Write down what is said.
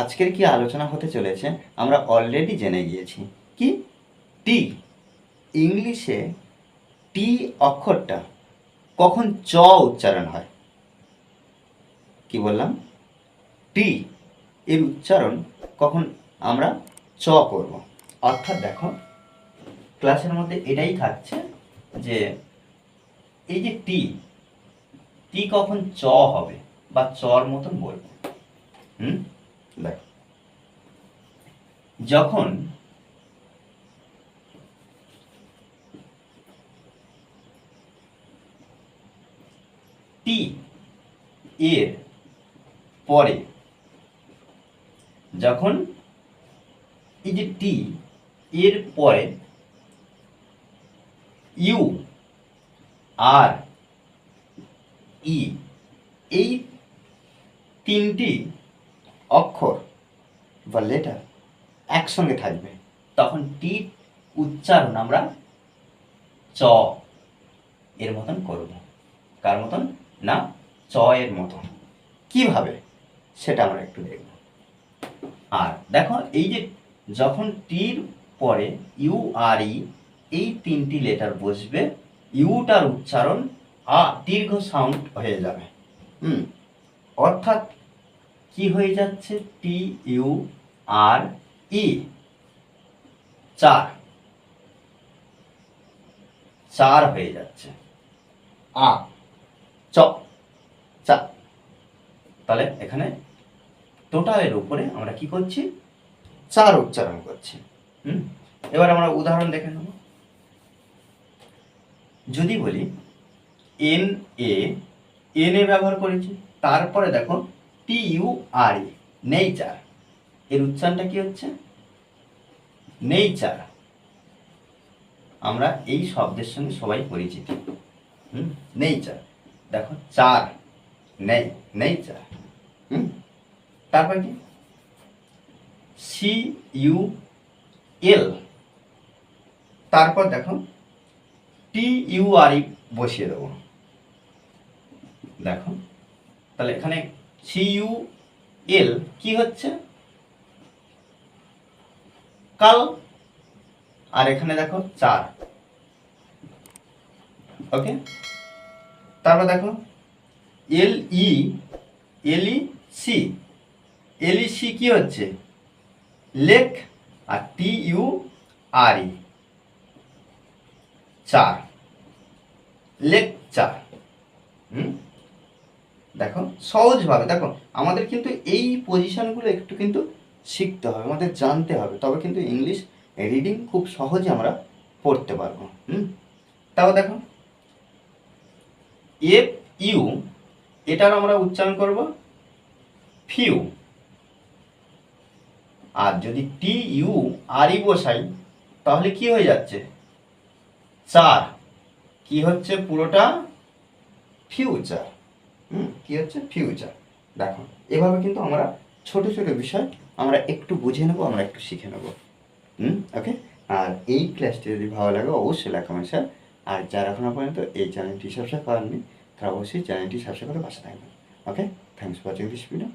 আজকের কি আলোচনা হতে চলেছে? আমরা অলরেডি জেনে গিয়েছি। কি? টি ইংলিশে টি অক্ষরটা কখন চ উচ্চারণ হয়? কি বললাম? টি এর উচ্চারণ কখন আমরা চ করব। অর্থাৎ দেখো, ক্লাসের মধ্যে এটাই থাকছে যে এই যে টি টি কখন চ হবে বা চর মতন বলব। হুম? যখন টি এর পরে, যখন এই যে টি এর পরে ইউ আর ই, এই তিনটি অক্ষর বা লেটার একসঙ্গে থাকবে। তখন টি উচ্চারণ আমরা চ এর মতন করব। কার মতন? না, চ এর মতন। কীভাবে? সেটা আমরা একটু দেখব। আর দেখো, এই যে যখন টির পরে ইউ আর ই এই তিনটি লেটার বসবে ইউটার উচ্চারণ আ দীর্ঘ সাউন্ড হয়ে যাবে। হুম? অর্থাৎ কি হয়ে যাচ্ছে? টি ইউ আর ই চার। চার হয়ে যাচ্ছে। আ। চ। চা। তাহলে এখানে টোটালের উপরে আমরা কি করছি? চার উচ্চারণ করছি। হুম? এবার আমরা উদাহরণ দেখে নেব। যদি বলি এন এ এন এ ব্যবহার করেছি। তারপরে দেখো টি নেইচার এর উচ্চারণটা কি হচ্ছে? নেইচার আমরা এই শব্দের সঙ্গে সবাই পরিচিত। হুম? নেইচার দেখো, চার। নেই নেইচার হুম? তারপর কি? সি ইউ এল তারপর দেখো টি ইউ আর ই বসিয়ে দেবো। দেখো, তাহলে এখানে সি ইউ এল কি হচ্ছে? কাল। আর এখানে দেখো চার। ওকে? তারপর দেখো এল ই L C L E C কি হচ্ছে? লেক আর টি ইউ আর ই চার। লেকচার হুম? দেখো, সহজভাবে, দেখো, আমাদের কিন্তু এই পজিশনগুলো একটু কিন্তু শিখতে হবে, আমাদের জানতে হবে, তবে কিন্তু ইংলিশ রিডিং খুব সহজে আমরা পড়তে পারব, হুম? তাও দেখো এফ ইউ এটার আমরা উচ্চারণ করব ফিউ আর যদি টি ইউ আর ই বসাই, তাহলে কি হয়ে যাচ্ছে? চার, কি হচ্ছে পুরোটা? ফিউচার কি হচ্ছে? ফিউচার দেখো, এভাবে কিন্তু আমরা ছোট ছোট বিষয় আমরা একটু বুঝে নেব, আমরা একটু শিখে নেব। হুম ওকে আর এই ক্লাসটি যদি ভালো লাগে, অবশ্যই লাইক কমেন্ট শেয়ার আর যারা এখন পর্যন্ত এই চ্যানেলটি সাবস্ক্রাইব করেননি, তারা অবশ্যই চ্যানেলটি সাবস্ক্রাইব করে পাশে থাকবেন। Okay thanks for watching this video